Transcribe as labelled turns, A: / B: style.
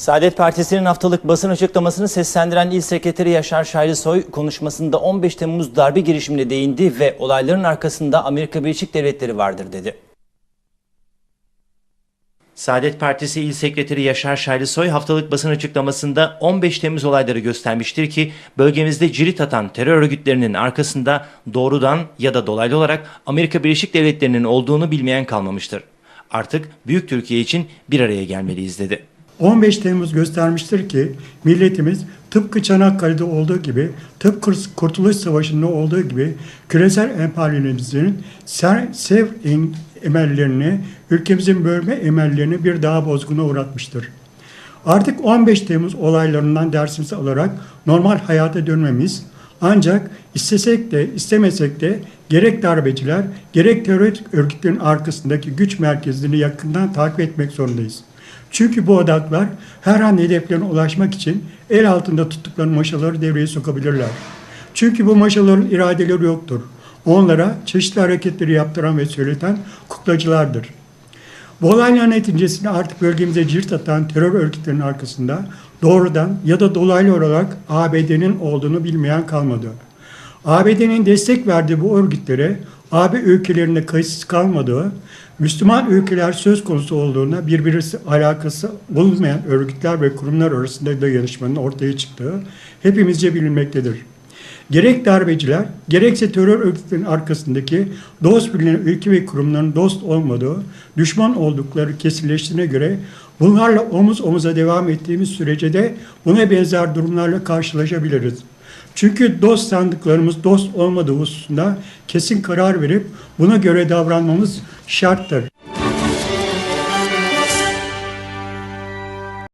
A: Saadet Partisi'nin haftalık basın açıklamasını seslendiren İl Sekreteri Yaşar Şayrısoy konuşmasında 15 Temmuz darbe girişimine değindi ve olayların arkasında Amerika Birleşik Devletleri vardır dedi. Saadet Partisi İl Sekreteri Yaşar Şayrısoy haftalık basın açıklamasında 15 Temmuz olayları göstermiştir ki bölgemizde cirit atan terör örgütlerinin arkasında doğrudan ya da dolaylı olarak Amerika Birleşik Devletleri'nin olduğunu bilmeyen kalmamıştır. Artık Büyük Türkiye için bir araya gelmeliyiz dedi.
B: 15 Temmuz göstermiştir ki milletimiz tıpkı Çanakkale'de olduğu gibi, tıpkı Kurtuluş Savaşı'nda olduğu gibi küresel emperyalizmin sev emellerini, ülkemizin bölme emellerini bir daha bozguna uğratmıştır. Artık 15 Temmuz olaylarından dersimizi alarak normal hayata dönmemiz ancak istesek de istemesek de gerek darbeciler gerek terör örgütlerin arkasındaki güç merkezlerini yakından takip etmek zorundayız. Çünkü bu odaklar her an hedeflerine ulaşmak için el altında tuttukları maşaları devreye sokabilirler. Çünkü bu maşaların iradeleri yoktur. Onlara çeşitli hareketleri yaptıran ve söyleten kuklacılardır. Bu olaylar neticesinde artık bölgemize cirit atan terör örgütlerinin arkasında doğrudan ya da dolaylı olarak ABD'nin olduğunu bilmeyen kalmadı. ABD'nin destek verdiği bu örgütlere AB ülkelerinde kayıtsız kalmadığı, Müslüman ülkeler söz konusu olduğuna birbirisi alakası bulunmayan örgütler ve kurumlar arasında da yarışmanın ortaya çıktığı hepimizce bilinmektedir. Gerek darbeciler, gerekse terör örgütlerinin arkasındaki dost bilinen ülke ve kurumların dost olmadığı, düşman oldukları kesinleştiğine göre bunlarla omuz omuza devam ettiğimiz sürece de buna benzer durumlarla karşılaşabiliriz. Çünkü dost sandıklarımız dost olmadığı hususunda kesin karar verip buna göre davranmamız şarttır.